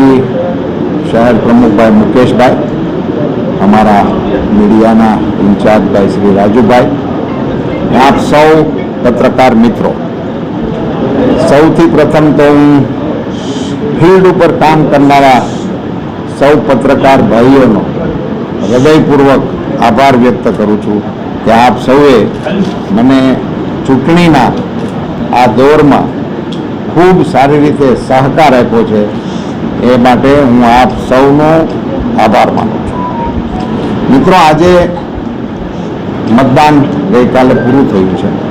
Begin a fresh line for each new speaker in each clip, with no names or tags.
શ્રી શહેર પ્રમુખભાઈ મુકેશભાઈ, અમારા મીડિયાના ઇન્ચાર્જભાઈ શ્રી રાજુભાઈ આપ સૌ પત્રકાર મિત્રો, સૌથી પ્રથમ તો હું ફિલ્ડ ઉપર કામ કરનારા સૌ પત્રકાર ભાઈઓનો હૃદયપૂર્વક આભાર વ્યક્ત કરું છું કે આપ સૌએ મને ચૂંટણીના આ દોરમાં ખૂબ સારી રીતે સહકાર આપ્યો છે. એ માટે હું આપ સૌનો આભાર માનું છું. મિત્રો, આજે મતદાન ગઈકાલે પૂરું થયું છે.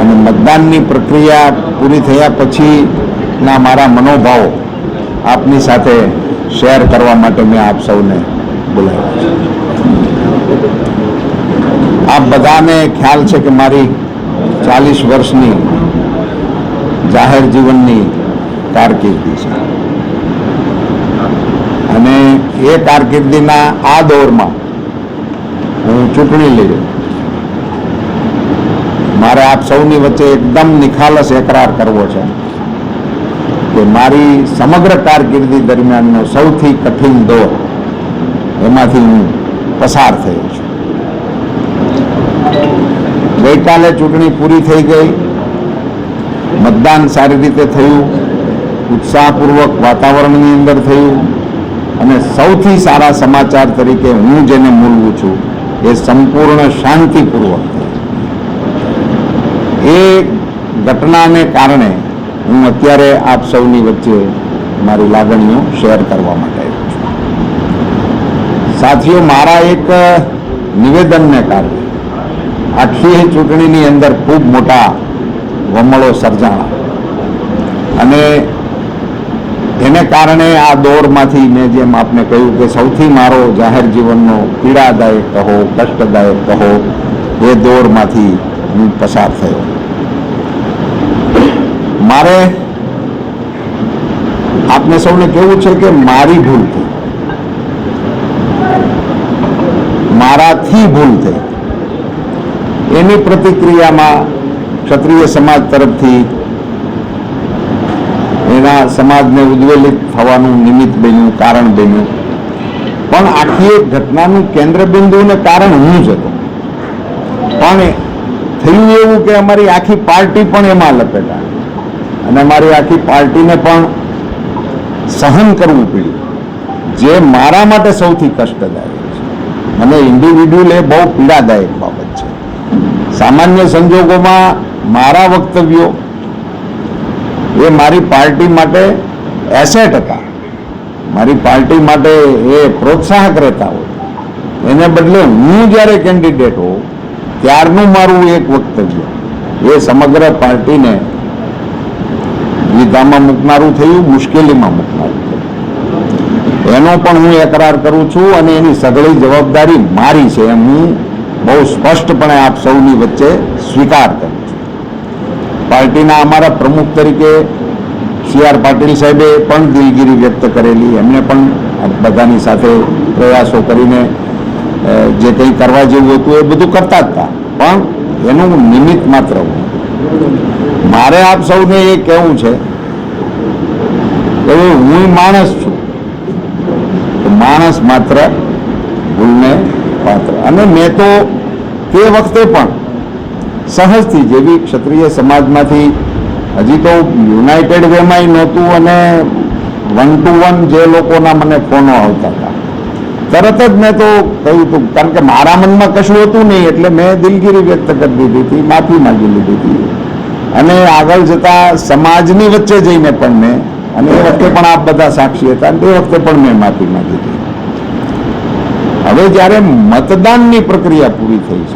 અને મતદાનની પ્રક્રિયા પૂરી થયા પછીના મારા મનોભાવો આપની સાથે શેર કરવા માટે મેં આપ સૌને બોલાવ્યા છે. આપ બધાને ખ્યાલ છે કે મારી ચાલીસ વર્ષની જાહેર જીવનની કારકિર્દી છે. અને એ કારકિર્દીના આ દોરમાં હું ચૂંટણી લઈ મારે આપ સૌની વચ્ચે એકદમ નિખાલસ એકરાર કરવો છે કે મારી સમગ્ર કારકિર્દી દરમિયાનનો સૌથી કઠિન દોર એમાંથી હું પસાર થયો છું. ગઈકાલે ચૂંટણી પૂરી થઈ ગઈ. મતદાન સારી રીતે થયું. ઉત્સાહપૂર્વક વાતાવરણની અંદર થયું અને સૌથી સારા સમાચાર તરીકે હું જેને મૂલવું છું એ સંપૂર્ણ શાંતિપૂર્વક. એ ઘટનાને કારણે હું અત્યારે આપ સૌની વચ્ચે મારી લાગણીઓ શેર કરવા માટે આવ્યો છું. સાથીઓ, મારા એક નિવેદનને કારણે આખી ચૂંટણીની અંદર ખૂબ મોટા વમળો સર્જાણા. અને એને કારણે આ દોરમાંથી મેં જેમ આપને કહ્યું કે સૌથી મારો જાહેર જીવનનો પીડાદાયક કહો, કષ્ટદાયક કહો, એ દોરમાંથી હું પસાર થયો. મારે આપને સૌને કહેવું છે કે મારી ભૂલ થઈ. મારાથી ભૂલ થઈ. એની પ્રતિક્રિયામાં ક્ષત્રિય સમાજ તરફથી એના સમાજને ઉદ્વેલિત થવાનું નિમિત્ત બન્યું, કારણ બન્યું. પણ આખી એક ઘટનાનું કેન્દ્રબિંદુ અને કારણ હું જ હતો. પણ થયું એવું કે અમારી આખી પાર્ટી પણ એમાં લપેટા. અને અમારી આખી પાર્ટીને પણ સહન કરવું પડ્યું, જે મારા માટે સૌથી કષ્ટદાયક છે. મને ઇન્ડિવિડ્યુઅલ એ બહુ પીડાદાયક બાબત છે. સામાન્ય સંજોગોમાં મારા વક્તવ્યો એ મારી પાર્ટી માટે એસેટ હતા. મારી પાર્ટી માટે એ પ્રોત્સાહક રહેતા હોય. એને બદલે હું જ્યારે કેન્ડિડેટ હોઉં, ત્યારનું મારું એક વક્તવ્ય. એ સમગ્ર પાર્ટીને ગીતામાં મૂકનારું થયું, મુશ્કેલીમાં મૂકનારું થયું. એનો પણ હું એકરાર કરું છું અને એની સઘળી જવાબદારી મારી છે એમ હું બહુ સ્પષ્ટપણે આપ સૌની વચ્ચે સ્વીકાર કરું પાર્ટીના અમારા પ્રમુખ તરીકે સી આર પાટીલ સાહેબે પણ દિલગીરી વ્યક્ત કરેલી. એમણે પણ બધાની સાથે પ્રયાસો કરીને જે કંઈ કરવા જેવું હતું એ બધું કરતા હતા. પણ એનું નિમિત્ત માત્ર મારે આપ સૌને એ કહેવું છે કે હું માણસ છું. માણસ માત્ર ભૂલને પાત્ર. અને મેં તો તે વખતે પણ સહજથી જેવી ક્ષત્રિય સમાજમાંથી હજી તો યુનાઇટેડ વેમાંય નહોતું અને વન ટુ વન જે લોકોના મને ફોનો આવતા હતા. તરત જ મેં તો કહ્યું હતું, કારણ કે મારા મનમાં કશું હતું નહીં, એટલે મેં દિલગીરી વ્યક્ત કરી દીધી હતી, માફી માંગી લીધી હતી. અને આગળ જતા સમાજની વચ્ચે જઈને પણ મેં, અને એ વખતે પણ આપ બધા સાક્ષી હતા, અને તે વખતે પણ મેં માફી માંગી હતી. હવે જ્યારે મતદાનની પ્રક્રિયા પૂરી થઈ છે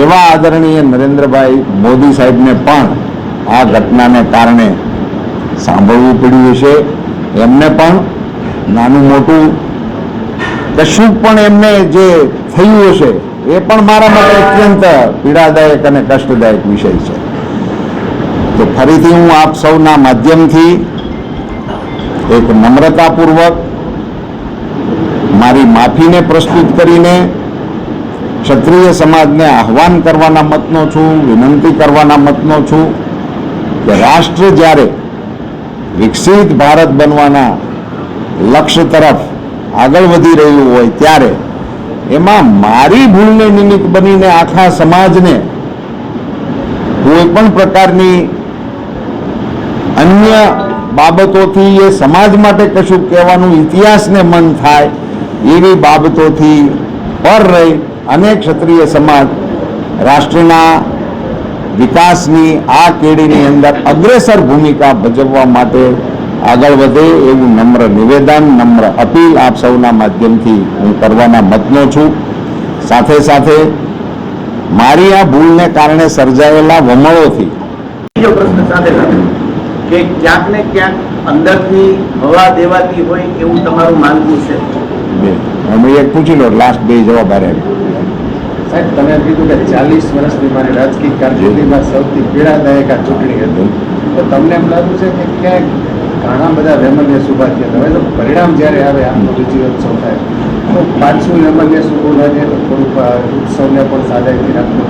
એવા આદરણીય નરેન્દ્રભાઈ મોદી સાહેબને પણ આ ઘટનાને કારણે સાંભળવું પડ્યું છે એમને પણ નાનું મોટું કશું પણ એમને જે થયું હશે, એ પણ મારા માટે અત્યંત પીડાદાયક અને કષ્ટદાયક વિષય છે. તો ફરીથી હું આપ સૌના માધ્યમથી એક નમ્રતાપૂર્વક મારી માફીને પ્રસ્તુત કરીને ક્ષત્રિય સમાજને આહવાન કરવાના મતનો છું, વિનંતી કરવાના મતનો છું કે રાષ્ટ્ર જ્યારે વિકસિત ભારત બનવાના લક્ષ્ય તરફ આગળ વધી રહ્યું હોય ત્યારે એમાં મારી ભૂલને નિમિત્ત બનીને આખા સમાજને કોઈ પણ પ્રકારની અન્ય બાબતોથી એ સમાજ માટે કશું કહેવાનું ઇતિહાસને મન થાય એવી બાબતોથી પર રહી અને ક્ષત્રિય સમાજ રાષ્ટ્રના વિકાસની આ કેડીની અંદર અગ્રેસર ભૂમિકા ભજવવા માટે આગળ વધે એવું નમ્ર નિવેદન, નમ્ર અપીલ આપ સૌના માધ્યમથી હું કરવાના મતનો છું. સાથે સાથે મારી આ ભૂલને કારણે સર્જાયેલા વમળોથી
બીજો પ્રશ્ન સાથે કે ક્યાંક ને ક્યાંક અંદરથી હવા દેવાતી હોય એવું તમારું માનવું છે?
બે અમે એક પૂછી લો લાસ્ટ બે જવાબ આરે
સાહેબ તમે કીધું કે ચાલીસ વર્ષની મારી રાજકીય કારકિર્દીમાં સૌથી પીડાદાયક આ ચૂંટણી હતી. તો તમને એમ લાગ્યું છે કે ક્યાંક ઘણા બધા રેમલ્યસ ઊભા થયા હવે તો પરિણામ જ્યારે આવે આમનો વિજયોત્સવ થાય તો પાંચમું રેમલ્યસ ઊભું લાગે તો થોડુંક ઉત્સવને પણ સાદાઈથી રાખવું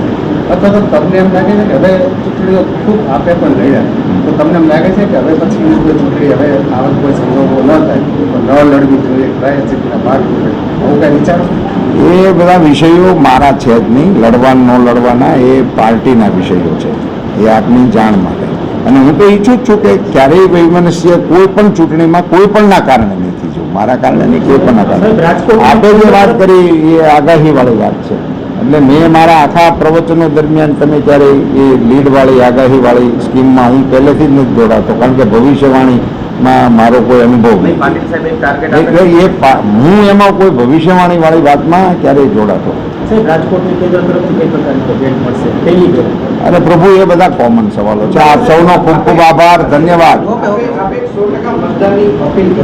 અથવા તો તમને એમ લાગે છે કે હવે ચૂંટણીઓ ખૂબ આપે પણ લડ્યા તો તમને એમ લાગે છે કે હવે પછી ચૂંટણી, હવે આવા કોઈ સંજોગો ન થાય. તો ન લડવી જોઈએ પ્રાયચિતના ભાગ આવું કાંઈ વિચારો?
એ બધા વિષયો મારા છે જ નહીં. લડવા ન લડવાના એ પાર્ટીના વિષયો છે. એ આપની જાણ માટે. અને હું તો ઈચ્છું જ છું કે ક્યારેય વૈમનસ્ય કોઈ પણ ચૂંટણીમાં કોઈ પણના કારણે નથી જો મારા કારણે નહીં કોઈ પણના કારણે. આપણે જે વાત કરી એ આગાહીવાળી વાત છે. એટલે મેં મારા આખા પ્રવચનો દરમિયાન તમે ત્યારે એ લીડવાળી આગાહીવાળી સ્કીમમાં હું પહેલેથી જ નથી જોડાતો કારણ કે ભવિષ્યવાણીમાં મારો કોઈ અનુભવ
નહીં
એ હું એમાં કોઈ ભવિષ્યવાણી વાળી વાતમાં ક્યારેય જોડાતો
રાજકોટની કેન્દ્ર તરફથી કઈ પ્રકારની ભેટ મળશે. પહેલી ભેટ
અરે પ્રભુ એ બધા કોમન સવાલો છે. આપ સૌનો ખૂબ ખૂબ આભાર. ધન્યવાદ.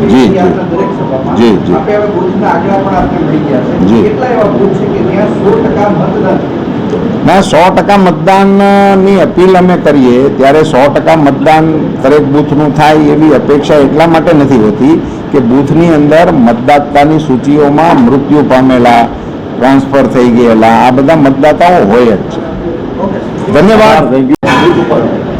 જી, જી. જી, ના સો ટકા મતદાનની અપીલ અમે કરીએ ત્યારે સો ટકા મતદાન દરેક બૂથનું થાય એવી અપેક્ષા એટલા માટે નથી હોતી કે બૂથની અંદર મતદાતાની સૂચિઓમાં મૃત્યુ પામેલા ટ્રાન્સફર થઈ ગયેલા આ બધા મતદાતાઓ હોય જ છે. ધન્યવાદ.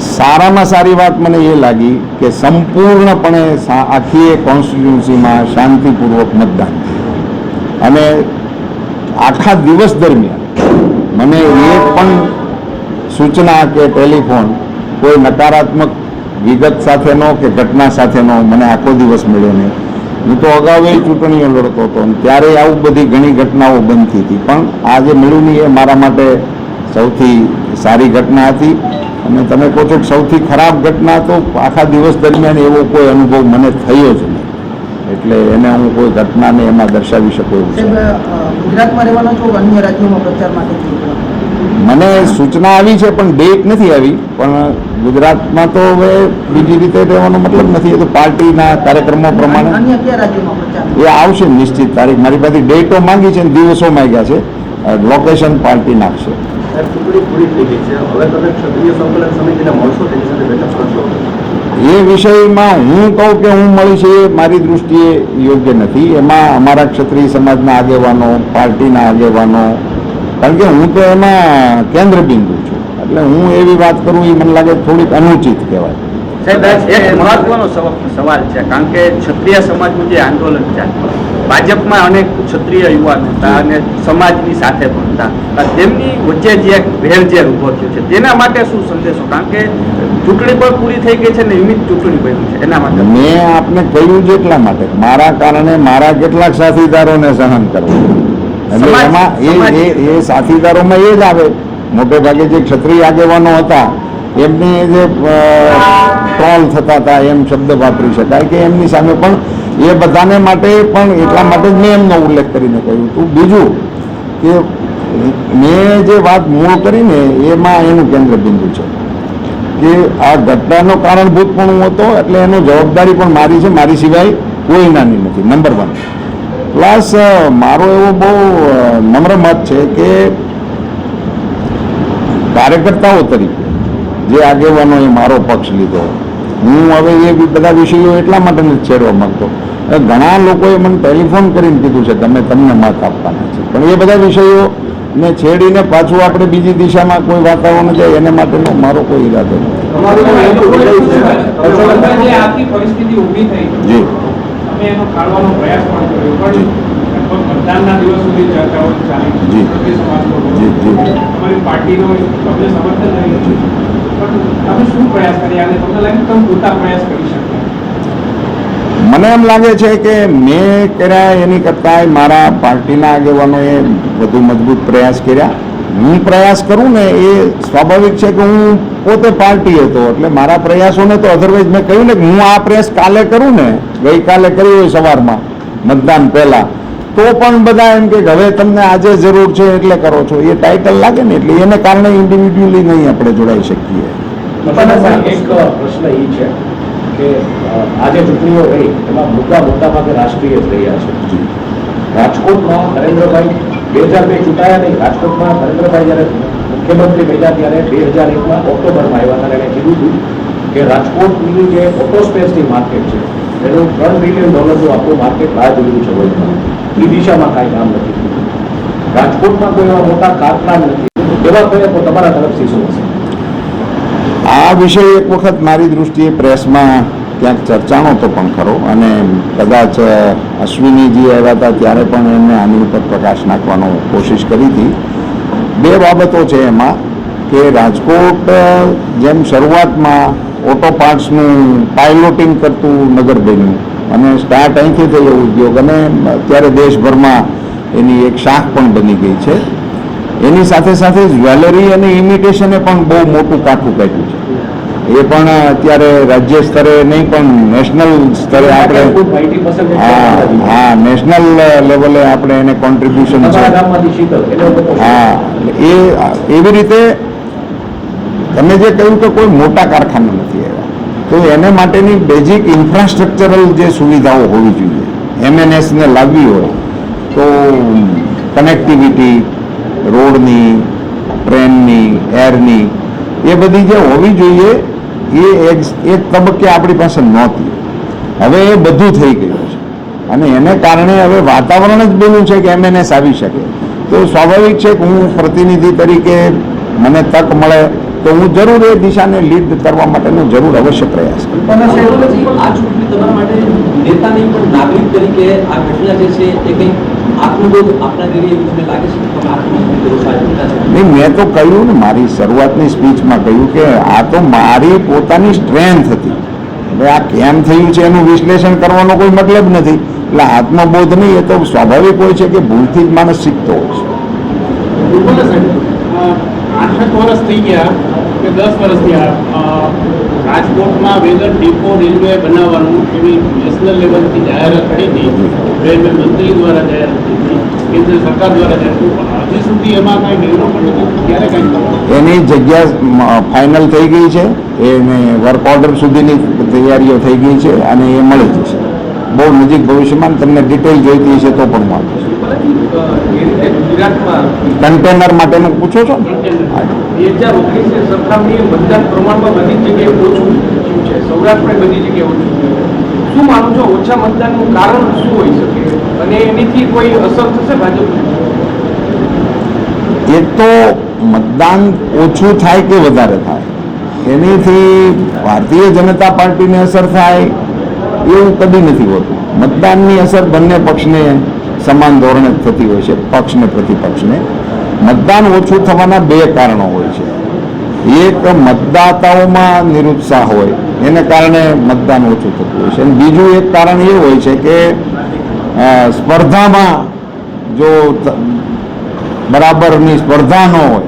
સારામાં સારી વાત મને એ લાગી કે સંપૂર્ણપણે આખી એ કોન્સ્ટિટ્યુન્સીમાં શાંતિપૂર્વક મતદાન અને આખા દિવસ દરમિયાન મને એ પણ સૂચના કે ટેલિફોન કોઈ નકારાત્મક વિગત સાથેનો કે ઘટના સાથેનો મને આખો દિવસ મળ્યો નહીં. હું તો અગાઉ એ ચૂંટણીઓ લડતો હતો ત્યારે આવું બધી ઘણી ઘટનાઓ બનતી હતી. પણ આજે મળ્યું નહીં એ મારા માટે સૌથી સારી ઘટના હતી અને તમે કહો છો કે સૌથી ખરાબ ઘટના તો આખા દિવસ દરમિયાન એવો કોઈ અનુભવ મને થયો જ નહીં. એટલે એને હું કોઈ ઘટનાને એમાં દર્શાવી શકું એવું છે.
ગુજરાતમાં રહેવાનો છો અન્ય રાજ્યોમાં પ્રચાર માટે
મને સૂચના આવી છે પણ ડેટ નથી આવી. પણ ગુજરાતમાં તો હવે બીજી રીતે રહેવાનો મતલબ નથી. એ તો પાર્ટીના કાર્યક્રમો પ્રમાણે. એ આવશે નિશ્ચિત તારીખ. મારી પાસે ડેટો માંગી છે દિવસો માંગ્યા છે. લોકેશન પાર્ટી નાખશે.
પૂરી થઈ ગઈ છે. હવે તમે ક્ષત્રિય સંકલન સમિતિને મળશો તેની સાથે બેઠક કરશો.
એ વિષયમાં હું કહું કે હું મળીશ એ મારી દૃષ્ટિએ યોગ્ય નથી. એમાં અમારા ક્ષત્રિય સમાજના આગેવાનો પાર્ટીના આગેવાનો કારણ કે હું તો એમાં કેન્દ્રબિંદુ છું. એટલે હું એવી વાત કરું એ મને લાગે થોડીક અનુચિત કહેવાય.
સાહેબ એક મહત્વનો સવ- સવાલ છે કારણ કે ક્ષત્રિય સમાજનું જે આંદોલન છે ભાજપમાં અનેક ક્ષત્રિય યુવાન હતા અને સમાજની સાથે પણ હતા. તેમની વચ્ચે જે એક વેરઝેર ઊભો થયો છે. તેના માટે શું સંદેશો? કારણ કે ચૂંટણી પણ પૂરી થઈ ગઈ છે ને નિયમિત ચૂંટણી બની છે. એના માટે
મેં આપને કહ્યું જ એટલા માટે. મારા કારણે મારા કેટલાક સાથીદારોને સહન કરવું. એટલે એમાં એ- એ સાથીદારોમાં એ જ આવે. મોટે ભાગે જે ક્ષત્રિય આગેવાનો હતા એમની જે ટ્રોલ થતા હતા એમ શબ્દ વાપરી શકાય કે એમની સામે પણ એ બધાને માટે પણ એટલા માટે જ મેં એમનો ઉલ્લેખ કરીને કહ્યું હતું. બીજું કે મેં જે વાત મૂળ કરીને એમાં એનું કેન્દ્ર બિંદુ છે કે આ ઘટનાનો કારણભૂત પણ હું હતો, એટલે એનો જવાબદારી પણ મારી છે. મારી સિવાય કોઈ નાની નથી. નંબર વન પ્લસ મારો એવો બહુ નમ્ર મત છે કે કાર્યકર્તાઓ તરીકે જે આગેવાનોએ મારો પક્ષ લીધો, હું હવે એ બધા વિષયો એટલા માટે નથી છેડવા માંગતો. ઘણા લોકોએ મને ટેલિફોન કરીને કીધું છે તમે તમને મત આપવાના છે. પણ એ બધા વિષયો ને છેડીને પાછું આપણે બીજી દિશામાં કોઈ વાતાવરણ જાય એને માટેનો મારો કોઈ ઈરાદો નથી.
જે આખી પરિસ્થિતિ ઊભી થઈ
જી.
તમે એનો ટાળવાનો પ્રયાસ પણ કર્યો. પણ લગભગ મતદાનના દિવસ સુધી ચર્ચાઓ ચાલી
જી.
ક્ષત્રિય સમાજનો
જી, જી.
તમારી પાર્ટીનો તમને સમર્થન નહીં પણ તમે શું પ્રયાસ કર્યા? અને તમને લાગે તમે પૂરતા પ્રયાસ કરી
મને એમ લાગે છે કે મેં કર્યા એની કરતાં મારા પાર્ટીના આગેવાનોએ વધુ મજબૂત પ્રયાસ કર્યા. હું પ્રયાસ કરું ને એ સ્વાભાવિક છે કે હું પોતે પાર્ટી હતો, એટલે મારા પ્રયાસોને તો અધરવાઇઝ મેં કહ્યું ને કે હું આ પ્રયાસ કાલે કરું ને, ગઈકાલે કર્યું હોય સવારમાં, મતદાન પહેલાં. તો પણ બધા એમ કે હવે તમને આજે જરૂર છે એટલે કરો છો. એ ટાઇટલ લાગે ને એટલે એને કારણે ઇન્ડિવિજ્યુઅલી નહીં આપણે જોડાઈ શકીએ.
એક પ્રશ્ન એ છે. કે આ આજે ચૂંટણીઓ રહી એમાં મુદ્દા મુદ્દા માટે રાષ્ટ્રીય જ રહ્યા છે રાજકોટમાં નરેન્દ્રભાઈ બે હજાર બે ચૂંટાયા નહીં રાજકોટમાં નરેન્દ્રભાઈ જ્યારે મુખ્યમંત્રી બન્યા ત્યારે બે હજાર એકમાં ઓક્ટોબરમાં આવ્યા ત્યારે એણે કીધું હતું કે રાજકોટની જે ઓટો સ્પેસની માર્કેટ છે એનું ત્રણ બિલિયન ડોલરનું આખું માર્કેટ બહાર જોયું છે વર્લ્ડમાં એ દિશામાં કાંઈ કામ નથી. રાજકોટમાં કોઈ એવા મોટા કારખાના નથી. એવા પ્રયત્નો તમારા તરફથી શું હશે?
આ વિષય એક વખત મારી દૃષ્ટિએ પ્રેસમાં ક્યાંક ચર્ચાનો તો પણ ખરો અને કદાચ અશ્વિનીજી આવ્યા હતા ત્યારે પણ એમને આની ઉપર પ્રકાશ નાખવાનો કોશિશ કરી હતી. બે બાબતો છે એમાં કે રાજકોટ જેમ શરૂઆતમાં ઓટો પાર્ટ્સનું પાયલોટિંગ કરતું નગર બન્યું અને સ્ટાર્ટ અહીંથી થયો ઉદ્યોગ અને અત્યારે દેશભરમાં એની એક શાખ પણ બની ગઈ છે. એની સાથે સાથે જ્વેલરી અને ઇમિટેશને પણ બહુ મોટું કાઠું કાઢ્યું છે. એ પણ અત્યારે રાજ્ય સ્તરે નહીં પણ નેશનલ સ્તરે આપણે હા હા નેશનલ લેવલે આપણે એને કોન્ટ્રીબ્યુશન છે.
હા
એ એવી રીતે તમે જે કહ્યું કે કોઈ મોટા કારખાના નથી આવ્યા તો એને માટેની બેઝિક ઇન્ફ્રાસ્ટ્રક્ચરલ જે સુવિધાઓ હોવી જોઈએ એમએનએસને લાવવી હોય તો કનેક્ટિવિટી રોડની ટ્રેનની એરની એ બધી જે હોવી જોઈએ એ એક એક તબક્કે આપણી પાસે નહોતી. હવે એ બધું થઈ ગયું છે. અને એને કારણે હવે વાતાવરણ જ બન્યું છે કે એમએનએસ આવી શકે. તો સ્વાભાવિક છે કે હું પ્રતિનિધિ તરીકે મને તક મળે તો હું જરૂર એ દિશાને લીડ કરવા માટેનો જરૂર અવશ્ય પ્રયાસ
કરો.
નહીં મેં તો કહ્યું ને મારી શરૂઆતની સ્પીચમાં કહ્યું કે આ તો મારી પોતાની સ્ટ્રેન્થ હતી. એટલે આ કેમ થયું છે એનું વિશ્લેષણ કરવાનો કોઈ મતલબ નથી. એટલે આત્મબોધ નહીં એ તો સ્વાભાવિક હોય છે કે ભૂલથી જ માણસ શીખતો હોય છે.
આઠેક વર્ષ થઈ ગયા કે દસ વર્ષ થયા. રાજકોટમાં વેગન ડિપો રેલવે બનાવવાનું એવી નેશનલ લેવલથી જાહેરાત થઈ હતી. રેલવે મંત્રી દ્વારા જાહેરાત થઈ હતી. કેન્દ્ર સરકાર દ્વારા જાહેરાત હજી સુધી એમાં કાંઈ નિર્ણય નથી ક્યારે કાંઈ
એની જગ્યા ફાઇનલ થઈ ગઈ છે. એને વર્ક ઓર્ડર સુધીની તૈયારીઓ થઈ ગઈ છે અને એ મળી જશે. બહુ નજીક ભવિષ્યમાં તમને ડિટેલ જોઈતી હશે તો પણ હું આપીશ કન્ટેનર માટેનું પૂછો છો?
અસર થશે ભાજપને
એક તો મતદાન ઓછું થાય કે વધારે થાય? એનીથી ભારતીય જનતા પાર્ટીને અસર થાય એવું કદી નથી હોતું. મતદાનની અસર બંને પક્ષને સમાન ધોરણે થતી હોય છે, પક્ષને, પ્રતિપક્ષને. મતદાન ઓછું થવાના બે કારણો હોય છે. એક, મતદાતાઓમાં નિરુત્સાહ હોય, એને કારણે મતદાન ઓછું થતું હોય છે. અને બીજું એક કારણ એ હોય છે કે સ્પર્ધામાં જો બરાબરની સ્પર્ધા ન હોય,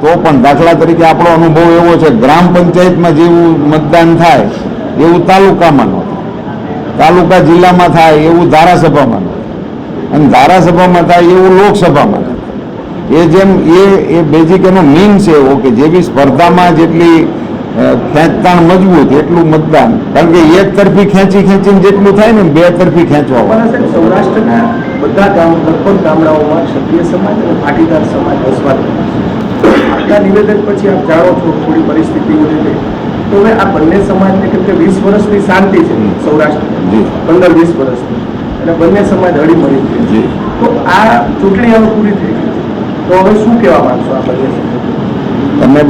તો પણ દાખલા તરીકે આપણો અનુભવ એવો છે, ગ્રામ પંચાયતમાં જેવું મતદાન થાય, એવું તાલુકામાં ન થાય. તાલુકા જિલ્લામાં થાય, એવું ધારાસભામાં ન અને ધારાસભામાં થાય એવું લોકસભામાં ન થાય. એ જેમ એ એ બેઝિક એનો મીન છે એવો કે જેવી સ્પર્ધામાં જેટલી અ, ખેંચતાણ મજબૂત એટલું મતદાન. કારણ કે એક તરફી ખેંચી ખેંચીને જેટલું થાય ને બે તરફી ખેંચવા
પણ સાહેબ સૌરાષ્ટ્રના બધા ગામ લગભગ ગામડાઓમાં ક્ષત્રિય સમાજ અને પાટીદાર સમાજ વસવાટ કરે છે. આપના નિવેદન પછી આપ જાણો છો થોડી પરિસ્થિતિઓ જે છે તો. હવે આ બંને સમાજને કેમ કે વીસ વર્ષની શાંતિ છે સૌરાષ્ટ્રમાં.
જી.
પંદર વીસ વર્ષની. અને બંને સમાજ હળી મળી છે તો આ ચૂંટણી હવે પૂરી થઈ ગઈ તો હવે શું કહેવા માંગશો આ બંને
તમે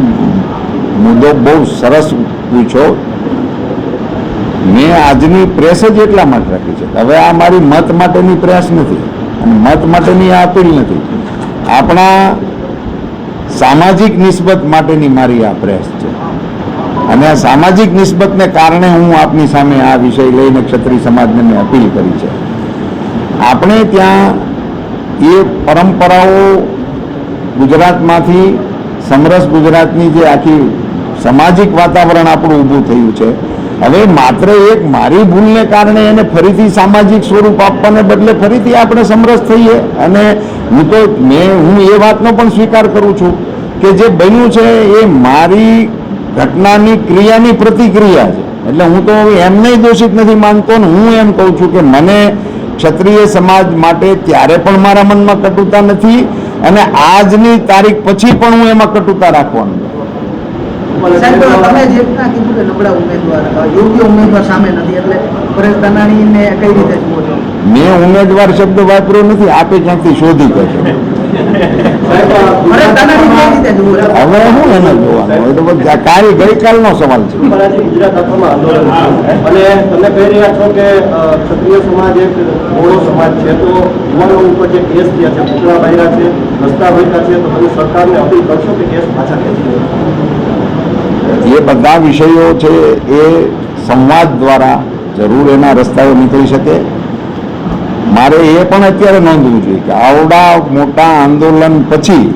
મુદ્દો બહુ સરસ પૂછો. મેં આજની પ્રેસ જ એટલા માટે રાખી છે હવે આ મારી મત માટેની પ્રેસ નથી અને મત માટેની આ અપીલ નથી. આપણા સામાજિક નિસ્બત માટેની મારી આ પ્રેસ છે. અને આ સામાજિક નિસ્બતને કારણે હું આપની સામે આ વિષય લઈને ક્ષત્રિય સમાજને મેં અપીલ કરી છે. આપણે ત્યાં એ પરંપરાઓ ગુજરાતમાંથી, સમરસ ગુજરાતની જે આખી સામાજિક વાતાવરણ આપણું ઊભું થયું છે, હવે માત્ર એક મારી ભૂલને કારણે એને ફરીથી સામાજિક સ્વરૂપ આપવાને બદલે ફરીથી આપણે સમરસ થઈએ અને હું તો, મેં, હું એ વાતનો પણ સ્વીકાર કરું છું કે જે બન્યું છે એ મારી ઘટનાની ક્રિયાની પ્રતિક્રિયા છે. એટલે હું તો એમને દોષિત નથી માનતો ને હું એમ કહું છું કે મને ક્ષત્રિય સમાજ માટે ત્યારે પણ મારા મનમાં કટુતા નથી અને આજની તારીખ પછી પણ હું એમાં કટુતા રાખવાનું
યોગ્ય ઉમેદવાર સામે નથી એટલે પરેશ ધાનાણીને કઈ રીતે
મેં ઉમેદવાર શબ્દ વાપર્યો નથી આપે ક્યાંથી શોધી
કરશો
હવે હું એને જોવાનું? એ તો બધું ગઈકાલનો સવાલ છે.
અને તમે કહી રહ્યા છો કે ક્ષત્રિય સમાજ એક મોડો સમાજ છે. તો યુવાનો ઉપર જે કેસ થયા છે પૂતળા બાયરા છે રસ્તા રોક્યા છે તો તમે સરકારને અપીલ કરશો કે કેસ પાછા ખેંચી
એ બધા વિષયો છે એ સંવાદ દ્વારા જરૂર એના રસ્તાઓ નીકળી શકે. મારે એ પણ અત્યારે નોંધવું જોઈએ કે આવડા મોટા આંદોલન પછી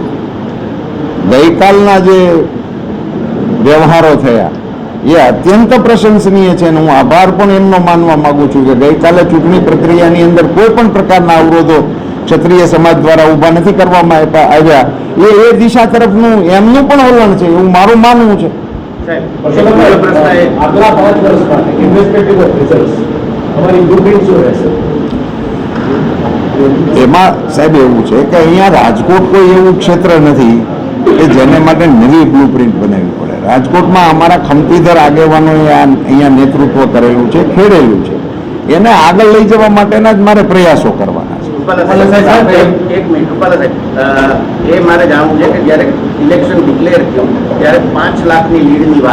ગઈકાલના જે વ્યવહારો થયા એ અત્યંત પ્રશંસનીય છે અને હું આભાર પણ એમનો માનવા માંગુ છું કે ગઈકાલે ચૂંટણી પ્રક્રિયાની અંદર કોઈ પણ પ્રકારના અવરોધો ક્ષત્રિય સમાજ દ્વારા ઊભા નથી કરવામાં આવ્યા- એ એ દિશા તરફનું એમનું પણ વલણ છે એવું મારું માનવું છે.
સાહેબ પ્રશ્ન એ આગલા પાંચ વર્ષ માટે ઇન્વેસ્ટિગેટિવ ઓફ રિઝલ્ટ અમારી બ્લુપ્રિન્ટ શું રહેશે?
એમાં સાહેબ એવું છે કે અહીંયા રાજકોટ કોઈ એવું ક્ષેત્ર નથી કે જેને માટે નવી બ્લુ પ્રિન્ટ બનાવવી પડે. રાજકોટમાં અમારા ખમતીધર આગેવાનોએ આ અહીંયા નેતૃત્વ કરેલું છે ખેડેલું છે. એને આગળ લઈ જવા માટેના જ મારે પ્રયાસો કરવાના છે.
એક- મિનિટ એ મારે જાણવું છે કે જ્યારે ઇલેક્શન ડિક્લેર થયું ત્યારે પાંચ લાખની લીડની